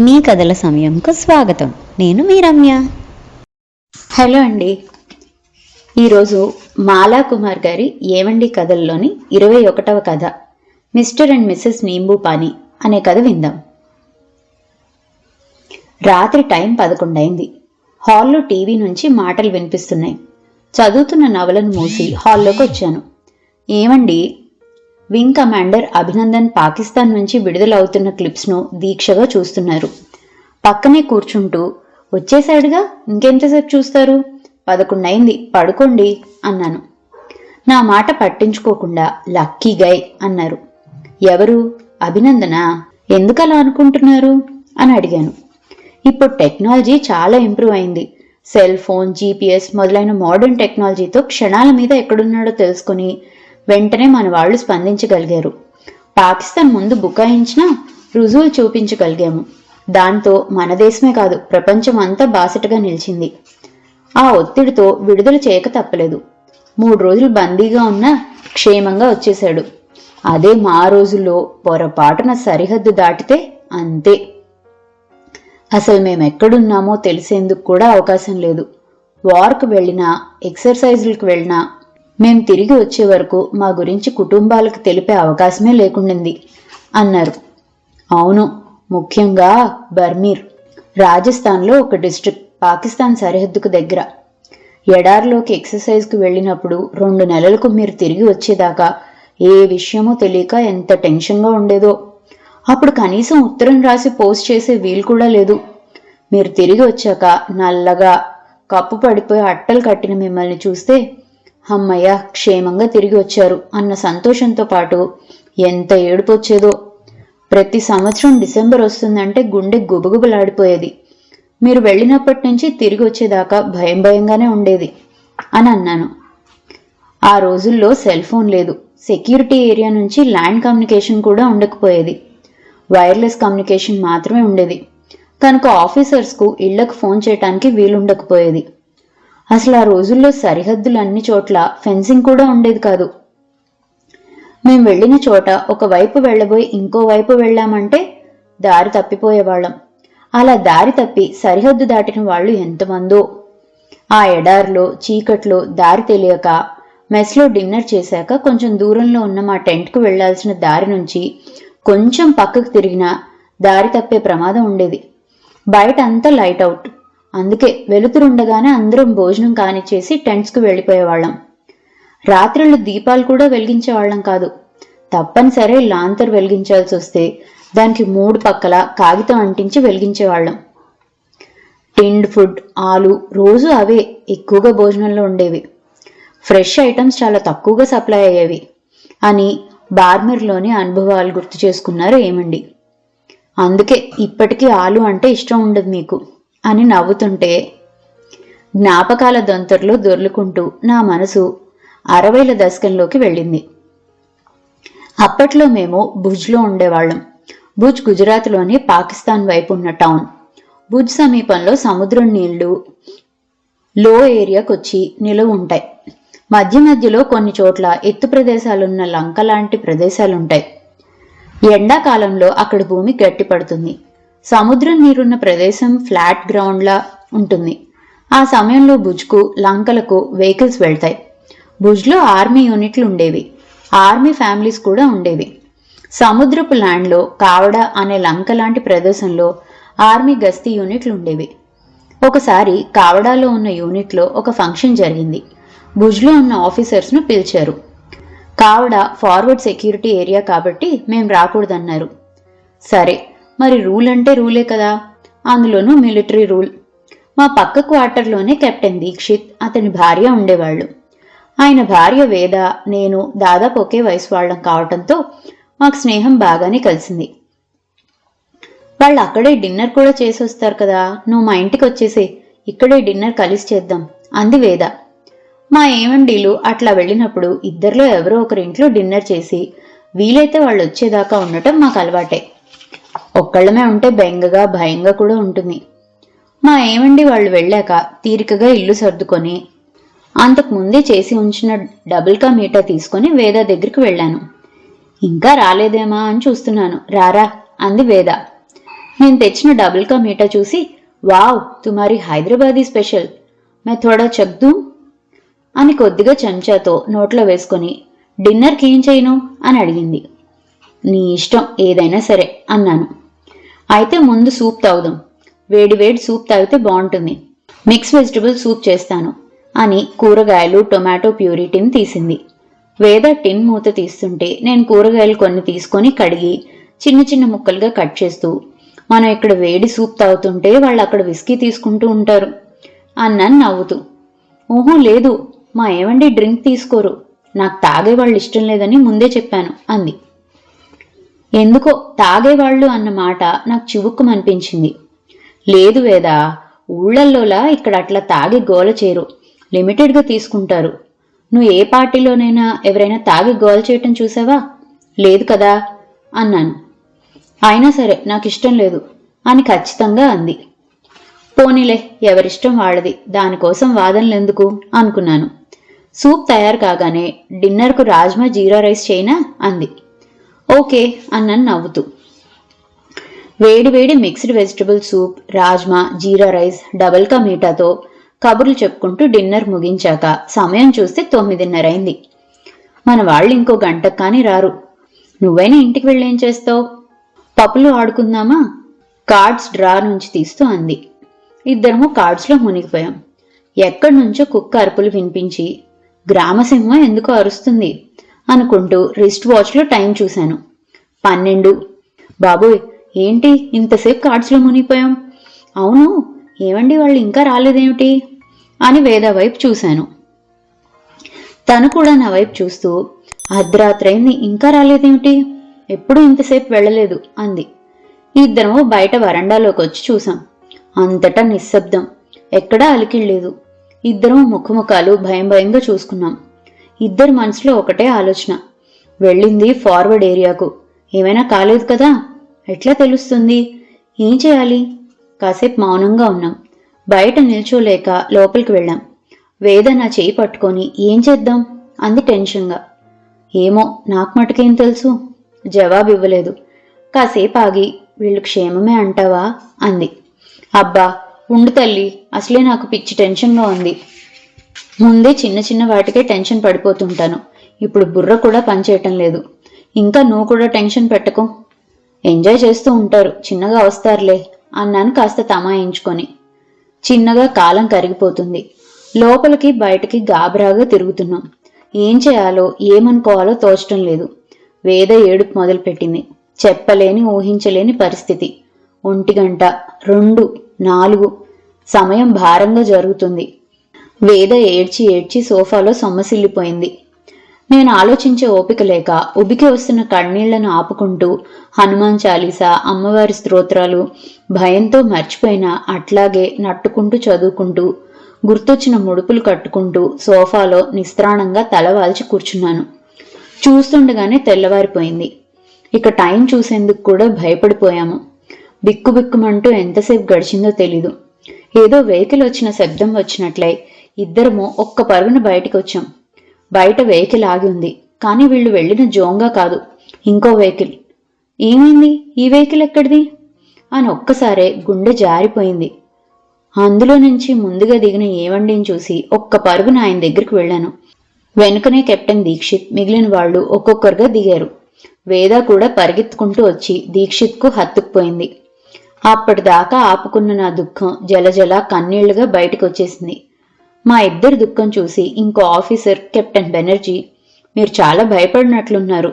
మీ కథల సమయంకు స్వాగతం. నేను మీ రమ్య హలో అండి. ఈరోజు మాలా కుమార్ గారి ఏవండి కథల్లోని ఇరవై ఒకటవ కథ మిస్టర్ అండ్ మిస్సెస్ నీంబూపాని అనే కథ విందాం. రాత్రి టైం పదకొండైంది. హాల్లో టీవీ నుంచి మాటలు వినిపిస్తున్నాయి. చదువుతున్న నవలను మూసి హాల్లోకి వచ్చాను. ఏమండి వింగ్ కమాండర్ అభినందన్ పాకిస్తాన్ నుంచి విడుదలవుతున్న క్లిప్స్ను దీక్షగా చూస్తున్నారు. పక్కనే కూర్చుంటూ వచ్చేశాడుగా? ఇంకెంతసేపు చూస్తారు? పదకొండైంది పడుకోండి అన్నాను. నా మాట పట్టించుకోకుండా లక్కీ గై అన్నారు. ఎవరు? అభినందనా? ఎందుకలా అనుకుంటున్నారు? అని అడిగాను. ఇప్పుడు టెక్నాలజీ చాలా ఇంప్రూవ్ అయింది. సెల్ ఫోన్ జీపీఎస్ మొదలైన మోడర్న్ టెక్నాలజీతో క్షణాల మీద ఎక్కడున్నాడో తెలుసుకుని వెంటనే మన వాళ్ళు స్పందించగలిగారు. పాకిస్తాన్ ముందు బుకాయించినా రుజువులు చూపించగలిగాము. దాంతో మన దేశమే కాదు ప్రపంచం అంతా బాసటగా నిలిచింది. ఆ ఒత్తిడితో విడుదల చేయక తప్పలేదు. మూడు రోజులు బందీగా ఉన్నా క్షేమంగా వచ్చేశాడు. అదే మా రోజుల్లో పొరపాటున సరిహద్దు దాటితే అంతే. అసలు మేము ఎక్కడున్నామో తెలిసేందుకు కూడా అవకాశం లేదు. వార్కు వెళ్ళినా ఎక్సర్సైజులకు వెళ్ళినా మేం తిరిగి వచ్చే వరకు మా గురించి కుటుంబాలకు తెలిపే అవకాశమే లేకుండింది అన్నారు. అవును ముఖ్యంగా బర్మీర్ రాజస్థాన్లో ఒక డిస్ట్రిక్ట్ పాకిస్తాన్ సరిహద్దుకు దగ్గర. ఎడారిలోకి ఎక్సర్సైజ్కి వెళ్ళినప్పుడు రెండు నెలలకు మీరు తిరిగి వచ్చేదాకా ఏ విషయమూ తెలియక ఎంత టెన్షన్గా ఉండేదో. అప్పుడు కనీసం ఉత్తరం రాసి పోస్ట్ చేసే వీలు కూడా లేదు. మీరు తిరిగి వచ్చాక నల్లగా కప్పు పడిపోయి అట్టలు కట్టిన మిమ్మల్ని చూస్తే అమ్మయ్య క్షేమంగా తిరిగి వచ్చారు అన్న సంతోషంతో పాటు ఎంత ఏడుపు వచ్చేదో ప్రతి సంవత్సరం డిసెంబర్ వస్తుందంటే గుండె గుబగుబలాడిపోయేది. మీరు వెళ్ళినప్పటి నుంచి తిరిగి వచ్చేదాకా భయం భయంగానే ఉండేది అని అన్నాను. ఆ రోజుల్లో సెల్ ఫోన్ లేదు. సెక్యూరిటీ ఏరియా నుంచి ల్యాండ్ కమ్యూనికేషన్ కూడా ఉండకపోయేది. వైర్లెస్ కమ్యూనికేషన్ మాత్రమే ఉండేది. కనుక ఆఫీసర్స్కు ఇళ్ళకు ఫోన్ చేయటానికి వీలుండకపోయేది. అసలు ఆ రోజుల్లో సరిహద్దులు అన్ని చోట్ల ఫెన్సింగ్ కూడా ఉండేది కాదు. మేము వెళ్ళిన చోట ఒక వైపు వెళ్ళబోయి ఇంకో వైపు వెళ్ళామంటే దారి తప్పిపోయేవాళ్ళం. అలా దారి తప్పి సరిహద్దు దాటిన వాళ్ళు ఎంతమందో. ఆ ఎడారిలో చీకట్లో దారి తెలియక మెస్లో డిన్నర్ చేశాక కొంచెం దూరంలో ఉన్న మా టెంట్కు వెళ్ళాల్సిన దారి నుంచి కొంచెం పక్కకు తిరిగినా దారి తప్పే ప్రమాదం ఉండేది. బయట అంతా లైట్ అవుట్. అందుకే వెలుతురుండగానే అందరం భోజనం కానిచ్చేసి టెంట్స్కు వెళ్ళిపోయేవాళ్ళం. రాత్రిళ్ళు దీపాలు కూడా వెలిగించేవాళ్ళం కాదు. తప్పనిసరి లాంతర్ వెలిగించాల్సి వస్తే దానికి మూడు పక్కల కాగితం అంటించి వెలిగించేవాళ్ళం. టిండ్ ఫుడ్ ఆలు రోజు అవే ఎక్కువగా భోజనంలో ఉండేవి. ఫ్రెష్ ఐటమ్స్ చాలా తక్కువగా సప్లై అయ్యేవి. అని బార్మర్లోని అనుభవాలు గుర్తు చేసుకున్నారు ఏమండి అందుకే ఇప్పటికీ ఆలు అంటే ఇష్టం ఉండదు మీకు. అని నవ్వుతుంటే జ్ఞాపకాల దొంతర్లో దొర్లుకుంటూ నా మనసు అరవైల దశకంలోకి వెళ్ళింది. అప్పట్లో మేము భుజ్లో ఉండేవాళ్ళం. భుజ్ గుజరాత్లోని పాకిస్తాన్ వైపు ఉన్న టౌన్. భుజ్ సమీపంలో సముద్రం నీళ్ళు లో ఏరియాకొచ్చి నిలువ ఉంటాయి. మధ్య మధ్యలో కొన్ని చోట్ల ఎత్తు ప్రదేశాలున్న లంక లాంటి ప్రదేశాలుంటాయి. ఎండాకాలంలో అక్కడ భూమి గట్టిపడుతుంది. సముద్రం నీరున్న ప్రదేశం ఫ్లాట్ గ్రౌండ్లా ఉంటుంది. ఆ సమయంలో భుజ్కు లంకలకు వెహికల్స్ వెళ్తాయి. భుజ్లో ఆర్మీ యూనిట్లు ఉండేవి. ఆర్మీ ఫ్యామిలీస్ కూడా ఉండేవి. సముద్రపు ల్యాండ్లో కావడ అనే లంక లాంటి ప్రదేశంలో ఆర్మీ గస్తీ యూనిట్లు ఉండేవి. ఒకసారి కావడాలో ఉన్న యూనిట్లో ఒక ఫంక్షన్ జరిగింది. భుజ్లో ఉన్న ఆఫీసర్స్ను పిలిచారు. కావడ ఫార్వర్డ్ సెక్యూరిటీ ఏరియా కాబట్టి మేము రాకూడదన్నారు. సరే మరి రూల్ అంటే రూలే కదా? అందులోనూ మిలిటరీ రూల్. మా పక్క క్వార్టర్లోనే కెప్టెన్ దీక్షిత్ అతని భార్య ఉండేవాళ్ళు. ఆయన భార్య వేద నేను దాదాపు ఒకే వయసు వాళ్ళం కావటంతో మాకు స్నేహం బాగానే కలిసింది. వాళ్ళు అక్కడే డిన్నర్ కూడా చేసి వస్తారు కదా? నువ్వు మా ఇంటికి వచ్చేసే ఇక్కడే డిన్నర్ కలిసి చేద్దాం అంది వేద. మా ఏమండీలు అట్లా వెళ్ళినప్పుడు ఇద్దరిలో ఎవరో ఒకరి ఇంట్లో డిన్నర్ చేసి వీలైతే వాళ్ళు వచ్చేదాకా ఉండటం మాకు అలవాటే. ఒక్కళ్ళమే ఉంటే బెంగగా భయంగా కూడా ఉంటుంది. మా ఏమండి వాళ్ళు వెళ్ళాక తీరికగా ఇల్లు సర్దుకొని అంతకు ముందే చేసి ఉంచిన డబుల్ కా మీటా తీసుకొని వేద దగ్గరికి వెళ్ళాను. ఇంకా రాలేదేమా అని చూస్తున్నాను. రారా? అంది వేద. నేను తెచ్చిన డబుల్ కా మీటా చూసి వావ్ తుమారి హైదరాబాదీ స్పెషల్. మే థోడా చక్దూ అని కొద్దిగా చెంచాతో నోట్లో వేసుకొని డిన్నర్కి ఏం చేయను? అని అడిగింది. నీ ఇష్టం ఏదైనా సరే అన్నాను. అయితే ముందు సూప్ తాగుదాం. వేడి వేడి సూప్ తాగితే బాగుంటుంది. మిక్స్ వెజిటబుల్ సూప్ చేస్తాను అని కూరగాయలు టొమాటో ప్యూరీ టిన్ తీసింది. వేద టిన్ మూత తీస్తుంటే నేను కూరగాయలు కొన్ని తీసుకొని కడిగి చిన్న చిన్న ముక్కలుగా కట్ చేస్తూ మనం ఇక్కడ వేడి సూప్ తాగుతుంటే వాళ్ళు అక్కడ విస్కీ తీసుకుంటూ ఉంటారు అన్నాను నవ్వుతూ. ఓహో లేదు మా ఏమండి డ్రింక్ తీసుకోరు. నాకు తాగే వాళ్ళు ఇష్టం లేదని ముందే చెప్పాను అంది. ఎందుకో తాగేవాళ్ళు అన్న మాట నాకు చివుక్కుమనిపించింది. లేదు వేదా ఊళ్ళల్లోలా ఇక్కడ అట్లా తాగి గోల చేయరు. లిమిటెడ్గా తీసుకుంటారు. నువ్వు ఏ పార్టీలోనైనా ఎవరైనా తాగి గోల చేయటం చూసావా? లేదు కదా? అన్నాను. అయినా సరే నాకు ఇష్టం లేదు అని ఖచ్చితంగా అంది. పోనీలే ఎవరిష్టం వాళ్ళది దానికోసం వాదనలు ఎందుకు అనుకున్నాను. సూప్ తయారు కాగానే డిన్నర్కు రాజ్మా జీరా రైస్ చేయినా? అంది. ఓకే అన్నాను నవ్వుతూ. వేడి వేడి mixed vegetable soup rajma jeera rice double కా మీఠాతో కబుర్లు చెప్పుకుంటూ డిన్నర్ ముగించాక సమయం చూస్తే తొమ్మిదిన్నర అయింది. మన వాళ్ళు ఇంకో గంట కానీ రారు. నువ్వైనా ఇంటికి వెళ్ళి ఏం చేస్తావు? పప్పులు ఆడుకుందామా? కార్డ్స్ డ్రా నుంచి తీస్తూ అంది. ఇద్దరము కార్డ్స్లో మునిగిపోయాం. ఎక్కడి నుంచో కుక్క అరుపులు వినిపించి గ్రామసింహం ఎందుకు అరుస్తుంది? అనుకుంటూ రిస్ట్ వాచ్లో టైం చూశాను. పన్నెండు. బాబోయ్ ఏంటి ఇంతసేపు కార్డ్స్లో మునిగిపోయాం? అవును ఏమండి వాళ్ళు ఇంకా రాలేదేమిటి? అని వేద వైపు చూశాను. తను కూడా నా వైపు చూస్తూ అర్ధరాత్రైంది ఇంకా రాలేదేమిటి? ఎప్పుడు ఇంతసేపు వెళ్ళలేదు అంది. ఇద్దరము బయట వరండాలోకి వచ్చి చూసాం అంతటా నిశ్శబ్దం. ఎక్కడా అలికిళ్ళలేదు. ఇద్దరం ముఖముఖాలు భయం భయంగా చూసుకున్నాం. ఇద్దరి మనసులో ఒకటే ఆలోచన. వెళ్ళింది ఫార్వర్డ్ ఏరియాకు. ఏమైనా కాలేదు కదా? ఎట్లా తెలుస్తుంది? ఏం చేయాలి? కాసేపు మౌనంగా ఉన్నాం. బయట నిల్చోలేక లోపలికి వెళ్ళాం. వేద నా చేయి పట్టుకొని ఏం చేద్దాం? అంది టెన్షన్గా. ఏమో నాకు మటుకేం తెలుసు? జవాబు ఇవ్వలేదు కాసేపు ఆగి వీళ్ళు క్షేమమే అంటావా? అంది. అబ్బా ఉండు తల్లి అసలే నాకు పిచ్చి టెన్షన్గా ఉంది. ముందే చిన్న చిన్న వాటికే టెన్షన్ పడిపోతుంటాను. ఇప్పుడు బుర్ర కూడా పనిచేయటం లేదు. ఇంకా నువ్వు కూడా టెన్షన్ పెట్టకు. ఎంజాయ్ చేస్తూ ఉంటారు. చిన్నగా వస్తారులే అన్నాను కాస్త తమాయించుకొని. చిన్నగా కాలం కరిగిపోతుంది. లోపలికి బయటికి గాబరాగా తిరుగుతున్నాం. ఏం చేయాలో ఏమనుకోవాలో తోచటం లేదు. వేద ఏడుపు మొదలుపెట్టింది. చెప్పలేని ఊహించలేని పరిస్థితి. ఒంటి గంట రెండు నాలుగు. సమయం భారంగా జరుగుతుంది. వేద ఏడ్చి ఏడ్చి సోఫాలో సొమ్మసిల్లిపోయింది. నేను ఆలోచించే ఓపిక లేక ఉబికి వస్తున్న కన్నీళ్ళను ఆపుకుంటూ హనుమాన్ చాలీసా అమ్మవారి స్తోత్రాలు భయంతో మర్చిపోయినా అట్లాగే నట్టుకుంటూ చదువుకుంటూ గుర్తొచ్చిన ముడుపులు కట్టుకుంటూ సోఫాలో నిస్త్రాణంగా తలవాల్చి కూర్చున్నాను. చూస్తుండగానే తెల్లవారిపోయింది. ఇక టైం చూసేందుకు కూడా భయపడిపోయాము. బిక్కుబిక్కుమంటూ ఎంతసేపు గడిచిందో తెలీదు. ఏదో వెహికల్ వచ్చిన శబ్దం వచ్చినట్లయి ఇద్దరము ఒక్క పరుగున బయటికి వచ్చాం బయట వెహికల్ ఆగి ఉంది. కానీ వీళ్ళు వెళ్ళిన జోంగా కాదు. ఇంకో వెహికల్. ఏమైంది? ఈ వెహికల్ ఎక్కడిది? అని ఒక్కసారే గుండె జారిపోయింది. అందులో నుంచి ముందుగా దిగిన ఏవండిని చూసి ఒక్క పరుగున ఆయన దగ్గరికి వెళ్ళాను. వెనుకనే కెప్టెన్ దీక్షిత్ మిగిలిన వాళ్ళు ఒక్కొక్కరుగా దిగారు. వేద కూడా పరిగెత్తుకుంటూ వచ్చి దీక్షిత్కు హత్తుకుపోయింది. అప్పటిదాకా ఆపుకున్న నా దుఃఖం జలజల కన్నీళ్ళుగా బయటకు వచ్చేసింది మా ఇద్దరి దుఃఖం చూసి ఇంకో ఆఫీసర్ కెప్టెన్ బెనర్జీ మీరు చాలా భయపడినట్లున్నారు.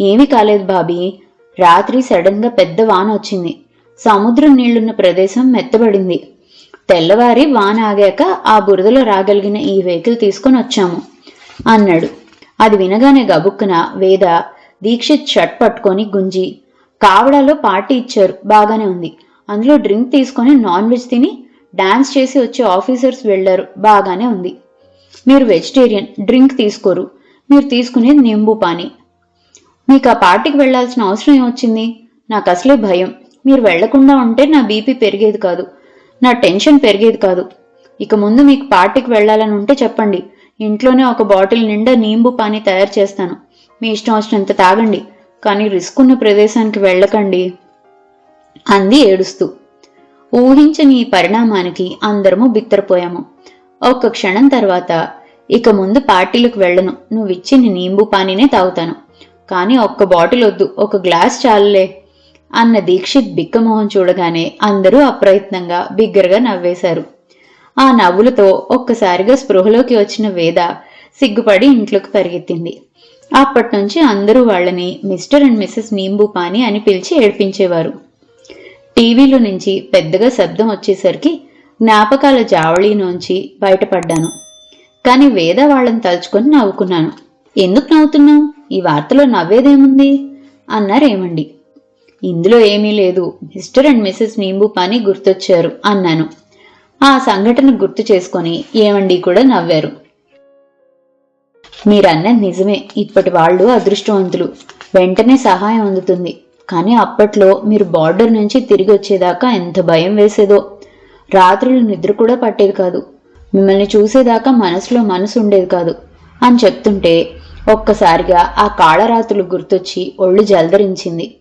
ఏమీ కాలేదు బాబీ. రాత్రి సడన్గా పెద్ద వాన వచ్చింది. సముద్రం నీళ్ళున్న ప్రదేశం మెత్తబడింది. తెల్లవారి వాన ఆగాక ఆ బురదలో రాగలిగిన ఈ వెహికల్ తీసుకొని వచ్చాము. అన్నాడు. అది వినగానే గబుక్కున వేద దీక్షిత్ షర్ట్ పట్టుకొని గుంజి కావడాలో పార్టీ ఇచ్చారు. బాగానే ఉంది. అందులో డ్రింక్ తీసుకొని నాన్ వెజ్ తిని డాన్స్ చేసి వచ్చే ఆఫీసర్స్ వెళ్ళారు బాగానే ఉంది. మీరు వెజిటేరియన్ డ్రింక్ తీసుకోరు. మీరు తీసుకునేది నింబు పానీ. మీకు ఆ పార్టీకి వెళ్ళాల్సిన అవసరం ఏమొచ్చింది? నాకు అసలే భయం. మీరు వెళ్ళకుండా ఉంటే నా బీపీ పెరిగేది కాదు. నా టెన్షన్ పెరిగేది కాదు. ఇక ముందు మీకు పార్టీకి వెళ్ళాలని ఉంటే చెప్పండి. ఇంట్లోనే ఒక బాటిల్ నిండా నింబు పానీ తయారు చేస్తాను. మీ ఇష్టం వచ్చినంత తాగండి. కానీ రిస్క్ ఉన్న ప్రదేశానికి వెళ్ళకండి. అంది ఏడుస్తూ. ఊహించని ఈ పరిణామానికి అందరము బిత్తరపోయాము. ఒక్క క్షణం తర్వాత ఇక ముందు పార్టీలకు వెళ్ళను. నువ్విచ్చిన నీంబు పానీనే తాగుతాను. కానీ ఒక్క బాటిల్ వద్దు ఒక గ్లాస్ చాలులే అన్న దీక్షిత్ బిక్కమోహం చూడగానే అందరూ అప్రయత్నంగా బిగ్గరగా నవ్వేశారు. ఆ నవ్వులతో ఒక్కసారిగా స్పృహలోకి వచ్చిన వేద సిగ్గుపడి ఇంట్లోకి పరిగెత్తింది. అప్పటి నుంచి అందరూ వాళ్ళని మిస్టర్ అండ్ మిస్సెస్ నీంబు పాని అని పిలిచి ఏడ్పించేవారు. టీవీలో నుంచి పెద్దగా శబ్దం వచ్చేసరికి జ్ఞాపకాల జావళీలోంచి బయటపడ్డాను. కానీ వేద వాళ్ళని తలుచుకొని నవ్వుకున్నాను. ఎందుకు నవ్వుతున్నావు? ఈ వార్తలో నవ్వేదేముంది? అన్నారేమండి. ఇందులో ఏమీ లేదు. మిస్టర్ అండ్ మిస్సెస్ నీంబూపాని గుర్తొచ్చారు అన్నాను. ఆ సంఘటన గుర్తు చేసుకొని ఏమండి కూడా నవ్వారు. మీరన్న నిజమే. ఇప్పటి వాళ్ళు అదృష్టవంతులు. వెంటనే సహాయం అందుతుంది. కానీ అప్పట్లో మీరు బార్డర్ నుంచి తిరిగి వచ్చేదాకా ఎంత భయం వేసేదో. రాత్రులు నిద్ర కూడా పట్టేది కాదు. మిమ్మల్ని చూసేదాకా మనసులో మనసు ఉండేది కాదు. అని చెప్తుంటే ఒక్కసారిగా ఆ కాళరాత్రులు గుర్తొచ్చి ఒళ్ళు జలదరించింది.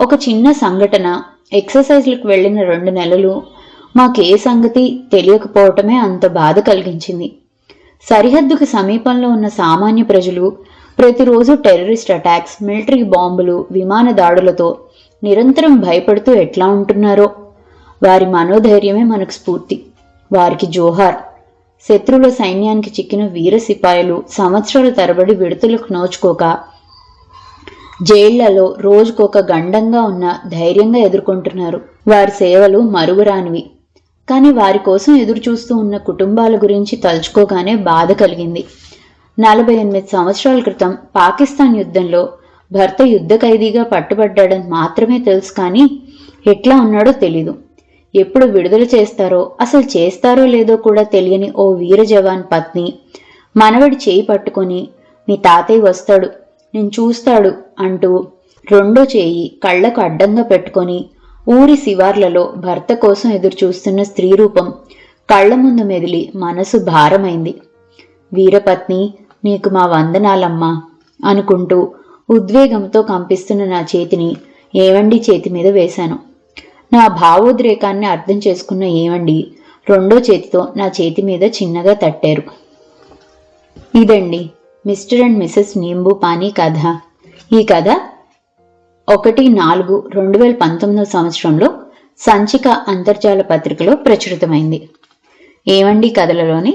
ఒక చిన్న సంఘటన ఎక్సర్సైజ్లకు వెళ్ళిన రెండు నెలలు మాకే సంగతి తెలియకపోవటమే అంత బాధ కలిగించింది. సరిహద్దుకు సమీపంలో ఉన్న సామాన్య ప్రజలు ప్రతిరోజు టెర్రరిస్ట్ అటాక్స్ మిలిటరీ బాంబులు విమాన దాడులతో నిరంతరం భయపడుతూ ఎట్లా ఉంటున్నారో? వారి మనోధైర్యమే మనకు స్ఫూర్తి. వారికి జోహార్. శత్రువుల సైన్యానికి చిక్కిన వీర సిపాయిలు సంవత్సరాల తరబడి విడుదలకు నోచుకోక జైళ్ళలో రోజుకొక గండంగా ఉన్న ధైర్యంగా ఎదుర్కొంటున్నారు. వారి సేవలు మరువరానివి. కానీ వారి కోసం ఎదురుచూస్తూ ఉన్న కుటుంబాల గురించి తలుచుకోగానే బాధ కలిగింది. నలభై ఎనిమిది సంవత్సరాల క్రితం పాకిస్తాన్ యుద్ధంలో భర్త యుద్ధ ఖైదీగా పట్టుబడ్డాడని మాత్రమే తెలుసు కానీ ఎట్లా ఉన్నాడో తెలీదు. ఎప్పుడు విడుదల చేస్తారో అసలు చేస్తారో లేదో కూడా తెలియని ఓ వీర జవాన్ పత్ని మనవడి చేయి పట్టుకొని మీ తాతయ్య వస్తాడు నేను చూస్తాడు అంటూ రెండో చేయి కళ్ళకు అడ్డంగా పెట్టుకొని ఊరి శివార్లలో భర్త కోసం ఎదురు చూస్తున్న స్త్రీ రూపం కళ్ళ ముందు మెదిలి మనసు భారమైంది. వీరపత్ని నీకు మా వందనాలమ్మా అనుకుంటూ ఉద్వేగంతో కంపిస్తున్న నా చేతిని ఏవండి చేతి మీద వేశాను. నా భావోద్రేకాన్ని అర్థం చేసుకున్న ఏవండి రెండో చేతితో నా చేతి మీద చిన్నగా తట్టారు. ఇదండి మిస్టర్ అండ్ మిసెస్ నీంబు పానీ కథ. ఈ కథ ఒకటి నాలుగు రెండు వేల పంతొమ్మిదవ సంవత్సరంలో సంచిక అంతర్జాల పత్రికలో ప్రచురితమైంది. ఏవండి కథలలోని